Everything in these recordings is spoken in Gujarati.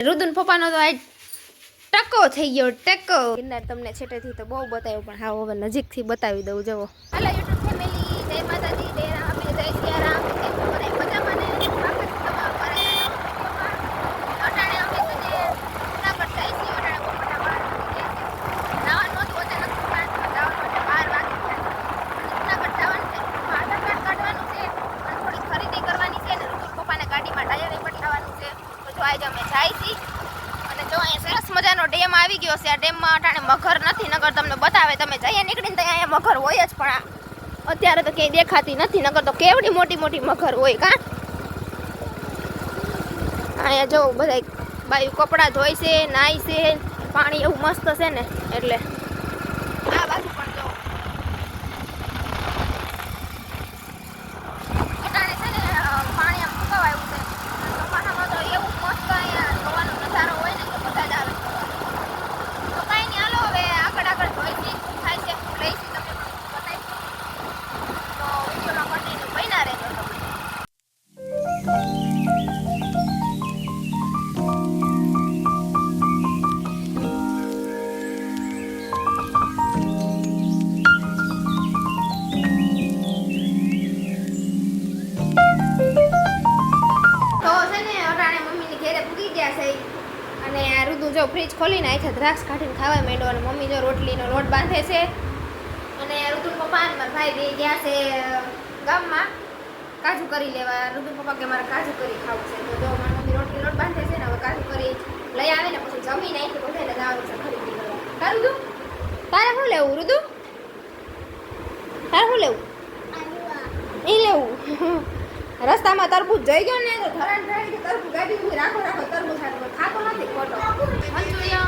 રુદુન પપ્પાનો તો આ ટકો થઈ ગયો, ટકો. ગિરનાર તમને છેટેથી તો બહુ બતાવ્યું, પણ હા, હવે નજીકથી બતાવી દઉં જવો હાલો યુટ્યુબ ફેમિલી જય માતાજી. જય રામ. જય સિયારામ કેમ છો બધા મજામાં ને સ્વાગત છે તમારું મારા નવા વિડીયોમાં. અટાણે અમે છે ને જુનાગઢ જાય છીએ અટાણે બપોરના બાર વાગી ગયા છે. નાવાનું હતું અચાનક પ્લાનમાં જવાનું એટલે બાર વાગી ગયા છે. અને જુનાગઢ જવાનું છે આધાર કાર્ડ કાઢવાનું છે અને થોડી ખરીદી કરવાની છે ને ઋતુલ પપ્પાને ગાડીમાં ટાયર બદલાવાનું છે તો જો આજે અમે જાય છીએ અને જો અહીંયા સરસ મજાનો ડેમ આવી ગયો છે આ ડેમમાં અટાણે મગર નથી નગર તમને બતાવે, તમે જઈએ નીકળીને તો અહીંયા મગર હોય જ પણ અત્યારે તો ક્યાંય દેખાતી નથી નગર તો કેવડી મોટી મોટી મગર હોય, કા? અહીંયા જો બધા બાયું કપડાં ધોય છે, નાય છે, પાણી એવું મસ્ત છે ને, એટલે રુદુ જો ફ્રીજ ખોલીને આખા દ્રાક્ષ કાઢીને ખાવા માંડ્યો અને મમ્મી જો રોટલીનો લોટ બાંધે છે. અને ઋતુ પપ્પા અને મારા ભાઈ બે ગયા છે ગામમાં. કાજુ કરી લેવા. ઋતુ પપ્પા કે મારે કાજુ કરી ખાવું છે. તો જો મારા મમ્મી રોટલી લોટ બાંધે છે ને હવે કાજુ કરી લઈ આવે ને પછી જમીને અહીંથી બધાને જવાનું છે ખરીદી કરવા તારે શું લેવું ઋતુ તારે શું લેવું? એ લેવું. રસ્તામાં તરબૂચ જઈ ગયો ને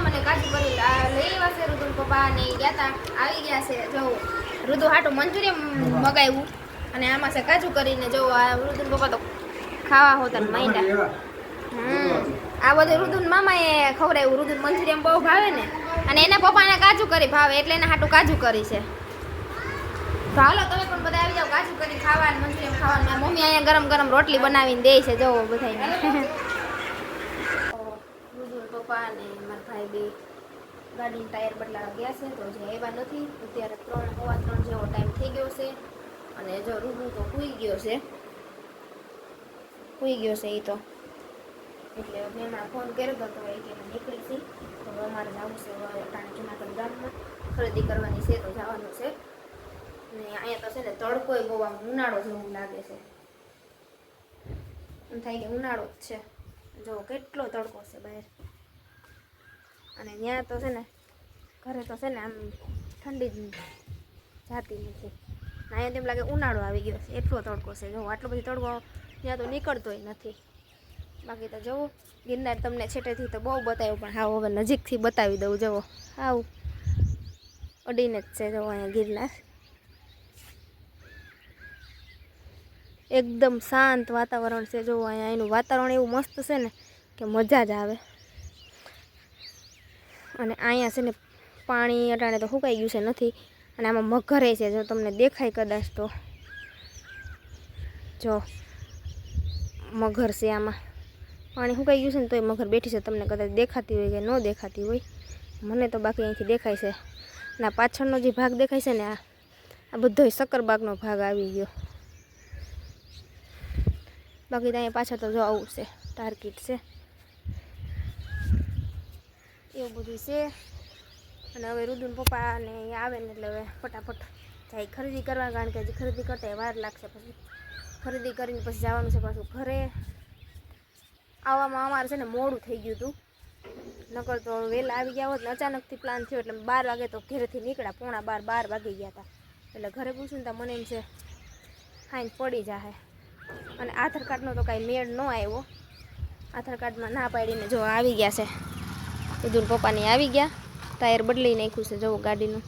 અને કાજુ આ લઈ આવ્યા છે રુદુન પપ્પા ને ગયા તા, આવી ગયા છે, જો. રુદુ હાટું મંચુરિયમ મગાવ્યું અને આમાં છે કાજુ કરીને, જો, આ રુદુન પપ્પા તો ખાવા હોતા માંડ્યા. હમ, આ બધું રુદુન મામાએ ખવડાવ્યું. રુદુન મંચુરિયમ બહુ ભાવે ને. અને એના પપ્પાને કાજુ કરી ભાવે, એટલે એના હાટું કાજુ કરી છે. તો હાલો, તમે પણ બધા આવી જાવ કાજુ કરી ખાવાનું મંચુરિયમ ખાવાનું. મમ્મી અહીંયા ગરમ ગરમ રોટલી બનાવીને દે છે, જોવો બધાને પપ્પા અને મારા ભાઈ બે ગાડીનું ટાયર બદલાવા ગયા છે, તો જે આવ્યા નથી. અત્યારે ત્રણ હોવા ત્રણ જેવો ટાઈમ થઈ ગયો છે. અને જો રૂબરૂ તો કૂઈ ગયો છે. કૂઈ ગયો છે એ તો. એટલે મેં મારા ફોન કર્યો હતો તો એ કે નીકળી હતી તો અમારે જવું છે અટાણે જુનાગઢ ગામમાં. ખરીદી કરવાની છે તો જવાનું છે. ને અહીંયા તો છે ને તડકોય બહુ આમ ઉનાળો જેવું લાગે છે. એમ થાય કે ઉનાળો જ છે. જો કેટલો તડકો છે બહાર. અને ત્યાં તો છે ને, ઘરે તો છે ને આમ ઠંડી જ જાતી નથી. અહીંયા તેમ લાગે ઉનાળો આવી ગયો છે, એટલો તડકો છે. જો આટલો બધો તડકો ત્યાં તો નીકળતોય નથી. બાકી તો જુઓ ગિરનાર તમને છેટેથી તો બહુ બતાવ્યું, પણ હા હવે નજીકથી બતાવી દઉં જુઓ હાવ અડીને જ છે જુઓ અહીંયા ગિરનાર. એકદમ શાંત વાતાવરણ છે. જો અહીંયા એનું વાતાવરણ એવું મસ્ત છે ને, કે મજા જ આવે. અને અહીંયા છે ને પાણી અટાણે તો સુકાઈ ગયું છે નથી, અને આમાં મગરે છે. જો તમને દેખાય કદાચ તો. જો મગર છે આમાં. પાણી સુકાઈ ગયું છે ને તોય મગર બેઠી છે. તમને કદાચ દેખાતી હોય કે ન દેખાતી હોય, મને તો બાકી અહીંથી દેખાય છે. અને પાછળનો જે ભાગ દેખાય છે ને, આ આ બધો શક્કરબાગનો ભાગ આવી ગયો. બાકી ત્યાં પાછળ તો જો આવું છે ટાર્ગેટ છે. એવું બધું છે. અને હવે રુદુન પપ્પા ને આવે ને એટલે હવે ફટાફટ જાય ખરીદી કરવા, કારણ કે હજી ખરીદી કરતા વાર લાગશે પછી. ખરીદી કરીને પછી જવાનું છે પાછું ઘરે. આવવામાં અમારે છે ને મોડું થઈ ગયું હતું. નકર તો વહેલા આવી ગયા હોત ને અચાનકથી પ્લાન થયો એટલે બાર વાગે તો ઘરેથી નીકળ્યા, પોણા બાર બાર વાગી ગયા હતા. એટલે ઘરે પૂછ્યું ને તો મને એમ છે ફાઇન પડી જાય અને આધાર કાર્ડનો તો કાંઈ મેળ ન આવ્યો. આધાર કાર્ડમાં ના પાડીને જો આવી ગયા છે. વિદુર પપ્પાની આવી ગયા. ટાયર બદલી નાખ્યું છે જવું ગાડીનું.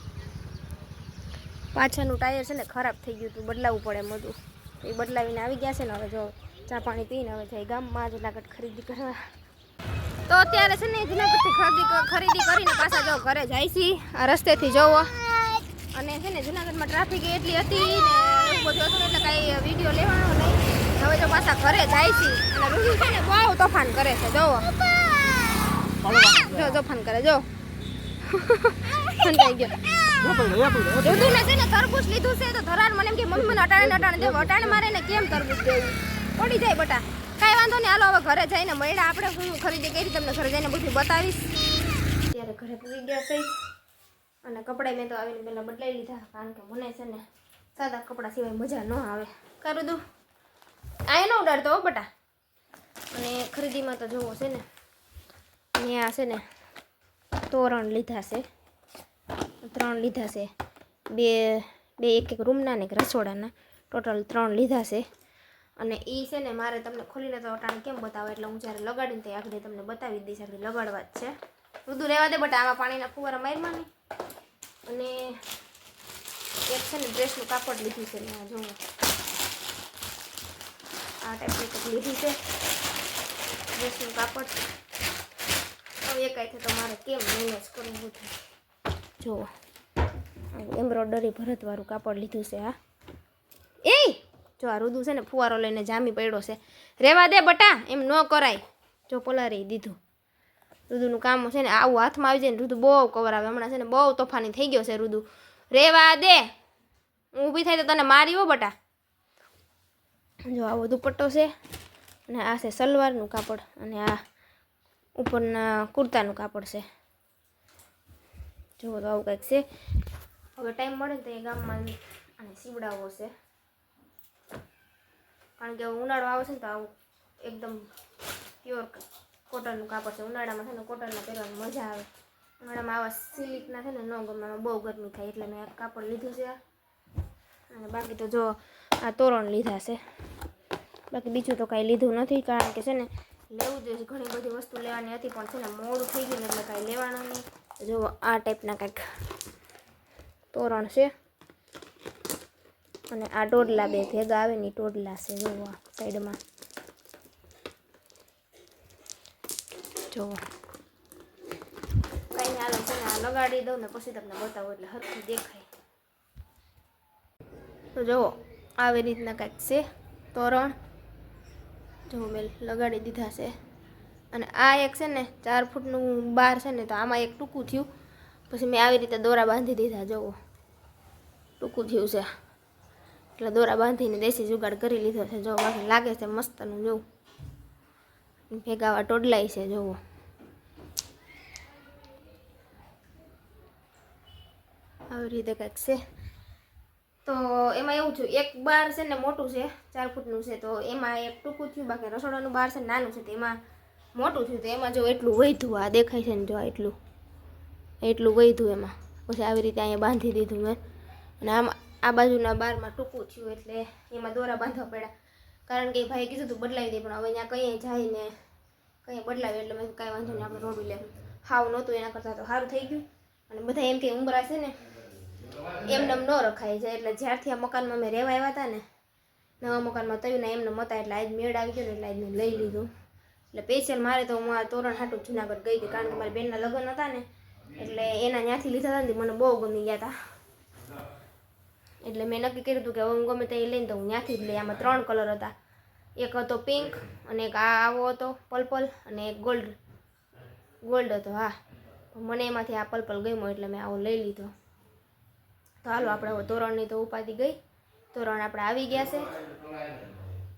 પાછળનું ટાયર છે ને ખરાબ થઈ ગયું હતું, બદલાવવું પડે હતું. તો એ બદલાવીને આવી ગયા છે ને હવે જો ચા પાણી પીને હવે જાય ગામમાં જુનાગઢ ખરીદી કરવા. તો અત્યારે છે ને જુનાગઢથી ખરીદી ખરીદી કરીને પાછા જો ઘરે જાય છે, આ રસ્તેથી જોવો અને છે ને જુનાગઢમાં ટ્રાફિક એટલી હતી ને એવું થયો હતો એટલે કાંઈ વીડિયો લેવાનો નહીં. હવે તો પાછા ઘરે જાય છે. અને રૂહી છે ને બહુ તોફાન કરે છે જોવો તોફાન કરે જો સંતાઈ ગયો. લીધું છે, તો ધરાણ મને એમ કે મમ્મી મને અટાણે અટાણે દેવો. અટાણે મારે ને કેમ તરબૂચ પડી જાય બટા. કાંઈ વાંધો નહીં, હાલો, હવે ઘરે જઈને મળ્યા આપણે. શું ખરીદી કરી તમને ઘરે જઈને બધું બતાવીશ. ત્યારે ઘરે ગયા છે. અને કપડાં મેં તો આવીને પહેલાં બદલાઈ કારણ કે મને છે ને સાદા કપડાં સિવાય મજા ન આવે. કરું દઉં. આ ન ઉડાડતો હો બટા. અને ખરીદીમાં તો જોવો છે ને આ છે ને તોરણ લીધા છે. ત્રણ લીધા છે. બે બે એક એક રૂમના ને એક રસોડાના. ટોટલ ત્રણ લીધા છે. અને એ છે ને મારે તમને ખોલીને તો અટાણે કેમ બતાવે? એટલે હું જ્યારે લગાડીને તે આગળ તમને બતાવી દઈશ. આગળ લગાડવા જ છે. રુદુ રહેવા દે બટ, આમાં પાણીના ફુવારા મારમાં નહીં. અને એક છે ને ડ્રેસનું કાપડ લીધું છે આ ટાઈપની કંઈક લીધી છે. ડ્રેસનું કાપડ. હવે એકાઈથી તો મારે કેમ મેનેજ કરવું છે જુઓ. એમ્બ્રોડરી ભરતવાળું કાપડ લીધું છે આ એ જો આ રુદુ છે ને ફુવારો લઈને જામી પડ્યો છે. રેવા દે બટા, એમ ન કરાય. જો પલારી દીધું. રુદુનું કામ છે ને આવું હાથમાં આવી જાય ને રુદુ બહુ કવર આવે હમણાં છે ને બહુ તોફાની થઈ ગયો છે રુદુ. રેવા દે. હું ઊભી થાય તો તને મારી હો બટા. જો આવો દુપટ્ટો છે અને આ છે સલવારનું કાપડ અને આ ઉપરના કુર્તાનું કાપડ છે. જુઓ તો આવું કંઈક છે. હવે ટાઈમ મળે તો એ ગામમાં અને સીવડાવવો છે. કારણ કે ઉનાળો આવે છે ને તો આવું એકદમ પ્યોર કોટનનું કાપડ છે. ઉનાળામાં છે ને કોટનના પહેરવાની મજા આવે. ઉનાળામાં આવા સિલિકના છે ને, ન ગમે બહુ ગરમી થાય એટલે મેં કાપડ લીધું છે. અને બાકી તો જો આ તોરણ લીધા છે. બાકી બીજું તો કાંઈ લીધું નથી, કારણ કે છે ને, લેવું જોઈએ ઘણી બધી વસ્તુ લેવાની હતી, પણ છે ને મોડું થઈ ગયું એટલે કાંઈ લેવાનું નહીં. જો આ ટાઈપના કંઈક તોરણ છે. અને આ ટોડલા બે ભેગા આવે ને ટોડલા છે જોવો સાઈડમાં જુઓ હાલો છે આ લગાડી દઉં ને પછી તમને બતાવું એટલે હરખું દેખાય. તો જુઓ, આવી રીતના કાંઈક છે તોરણ. જો મેં લગાડી દીધા છે. અને આ એક છે ને, ચાર ફૂટનું બાર છે ને, તો આમાં એક ટૂંકું થયું. પછી મેં આવી રીતે દોરા બાંધી દીધા, જુઓ. ટૂંકું થયું છે. એટલે દોરા બાંધીને દેશી જુગાડ કરી લીધો છે. જો બાકી લાગે છે મસ્તનું જોવું ભેગા આવા ટોડલાય છે જોવો આવી રીતે કંઈક છે. તો એમાં એવું થયું, એક બાર છે ને મોટું છે, ચાર ફૂટનું છે, તો એમાં એક ટૂંકું થયું, બાકી રસોડાનું બાર છે નાનું છે એમાં મોટું થયું, તો એમાં જો એટલું વધ્યું, આ દેખાય છે ને જો એટલું. એટલું વધ્યું એમાં. પછી આવી રીતે અહીંયા બાંધી દીધું મેં. અને આમાં આ બાજુના બારમાં ટૂંકું થયું, એટલે એમાં દોરા બાંધવા પડ્યા. કારણ કે ભાઈ કીધું હતું બદલાવી દે, પણ હવે અહીંયા કંઈ જાય ને કંઈ બદલાવ્યું એટલે મેં કાંઈ વાંધો નહીં, આપણે રોડું લે હાવ નહોતું એના કરતાં, તો સારું થઈ ગયું. અને બધા એમ કે ઉંબરા છે ને એમને ન રખાય છે, એટલે જ્યારથી આ મકાનમાં અમે રહેવા આવ્યા હતા ને, નવા મકાનમાં તયું ને એમને મતા એટલે આજ મેળ આવી ગયો ને એટલે આજ મેં લઈ લીધું. એટલે સ્પેશિયલ મારે તો હું આ તોરણ હાટું જુનાગઢ ગઈ હતી, કારણ કે મારી બેનના લગ્ન હતા ને, એટલે એના ત્યાંથી લીધા હતા ને મને બહુ ગમી ગયા હતા. એટલે મેં નક્કી કર્યું હતું કે હવે હું ગમે તે લઈને તો હું ત્યાંથી જ લઈ, આમાં ત્રણ કલર હતા. એક હતો પિંક અને એક આ આવો હતો પર્પલ અને એક ગોલ્ડ ગોલ્ડ હતો, હા. મને એમાંથી આ પર્પલ ગમ્યો એટલે મેં આવો લઈ લીધો. તો હાલો, આપણે તોરણની તો ઉપાધિ ગઈ. તોરણ આપણે આવી ગયા છે.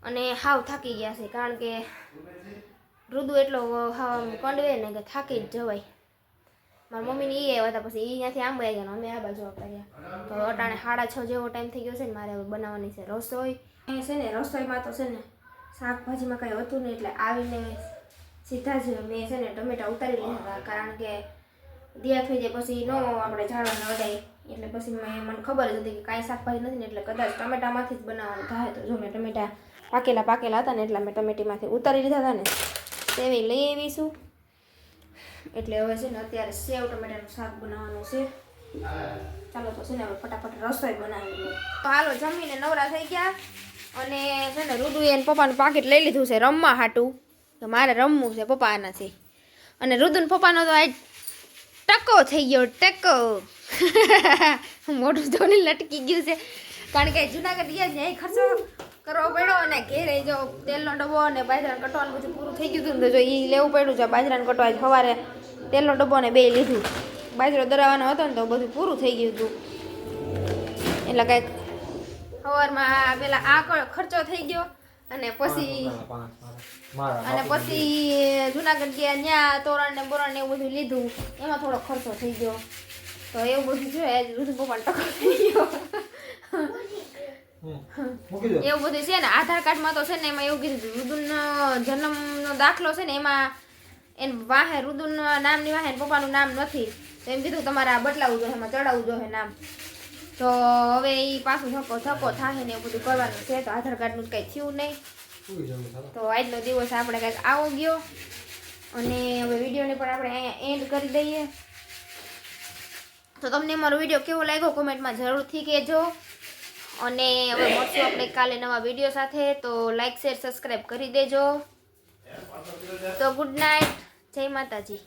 અને હાવ થાકી ગયા છે, કારણ કે રુદુ એટલો હાવ કંડવે ને કે થાકી જ જવાય. મારા મમ્મીને એ આવ્યા હતા, પછી એ ત્યાંથી આંબા ગયા અમે આ બાજુ ગયા. તો અટાણે સાડા છ જેવો ટાઈમ થઈ ગયો છે ને મારે બનાવવાની છે રસોઈ. એ છે ને, રસોઈમાં તો છે ને શાકભાજીમાં કંઈ હતું નહીં, એટલે આવીને સીધા જ મેં છે ને ટમેટા ઉતારી લીધા કારણ કે દિયા થઈ જાય, પછી ન આપણે જાળવા વડાય એટલે પછી મેં મને ખબર જ હતી કે કાંઈ શાકભાજી નથી ને એટલે કદાચ ટમેટામાંથી જ બનાવવાનું થાય તો જો મેં ટમેટા પાકેલા પાકેલા હતા ને એટલે મેં ટમેટીમાંથી ઉતારી લીધા હતા ને, તેવી લઈ આવીશું એટલે હવે છે ને અત્યારે સેવ ટમેટાનું શાક બનાવવાનું છે. ચાલો તો છે ને હવે ફટાફટ રસોઈ બનાવી લઈએ. તો હાલો, જમીને નવરા થઈ ગયા અને છે ને રુદુએ એને પપ્પાનું પાકીટ લઈ લીધું છે રમવા હાટું. તો મારે રમવું છે પપ્પાનાથી. અને રુદુન પપ્પાનો તો આજ ટકો થઈ ગયો, ટકો. મોઢું ધોની લટકી ગયું છે. કારણ કે જુનાગઢ ગયા ત્યાં ખર્ચો કરવો પડ્યો અને ઘેરે જો તેલનો ડબ્બો અને બાજરાનું કટવાનું બધું પૂરું થઈ ગયું હતું તો જો એ લેવું પડ્યું છે. બાજરાનું કટવા સવારે તેલનો ડબ્બો ને બે લીધું. બાજરો દરાવવાનો હતો ને તો બધું પૂરું થઈ ગયું હતું. એટલે કાંઈક સવારમાં પેલા આ ખર્ચો થઈ ગયો. અને પછી અને પછી જુનાગઢ ગયા ત્યાં તોરણ ને બોરણ ને એવું બધું લીધું. એમાં થોડો ખર્ચો થઈ ગયો. તો એવું બધું છે આજ ઋતુ પપ્પાને ટકો થઈ ગયો. એવું બધું છે ને આધાર કાર્ડમાં તો છે ને એમાં એવું કીધું હતું, રુદુનનો જન્મનો દાખલો છે ને એમાં એને વાહે રુદુન નામની વાહે પપ્પાનું નામ નથી. તો એમ કીધું તમારે આ બદલાવું જોઈએ એમાં ચડાવવું જોઈએ નામ. તો હવે એ પાછું ધક્કો ધક્કો થાય ને એવું બધું કરવાનું છે તો આધાર કાર્ડનું કંઈ થયું નહીં. તો આજનો દિવસ આપણે કંઈક આવો ગયો. અને હવે વિડીયોને પણ આપણે અહીંયા એન્ડ કરી દઈએ. તો તમને મારો વીડિયો કેવો લાગ્યો કોમેન્ટમાં જરૂરથી કહેજો. અને હવે મળશું આપણે કાલે નવા વીડિયો સાથે. તો લાઈક શેર સબસ્ક્રાઈબ કરી દેજો. તો ગુડ નાઇટ જય માતાજી.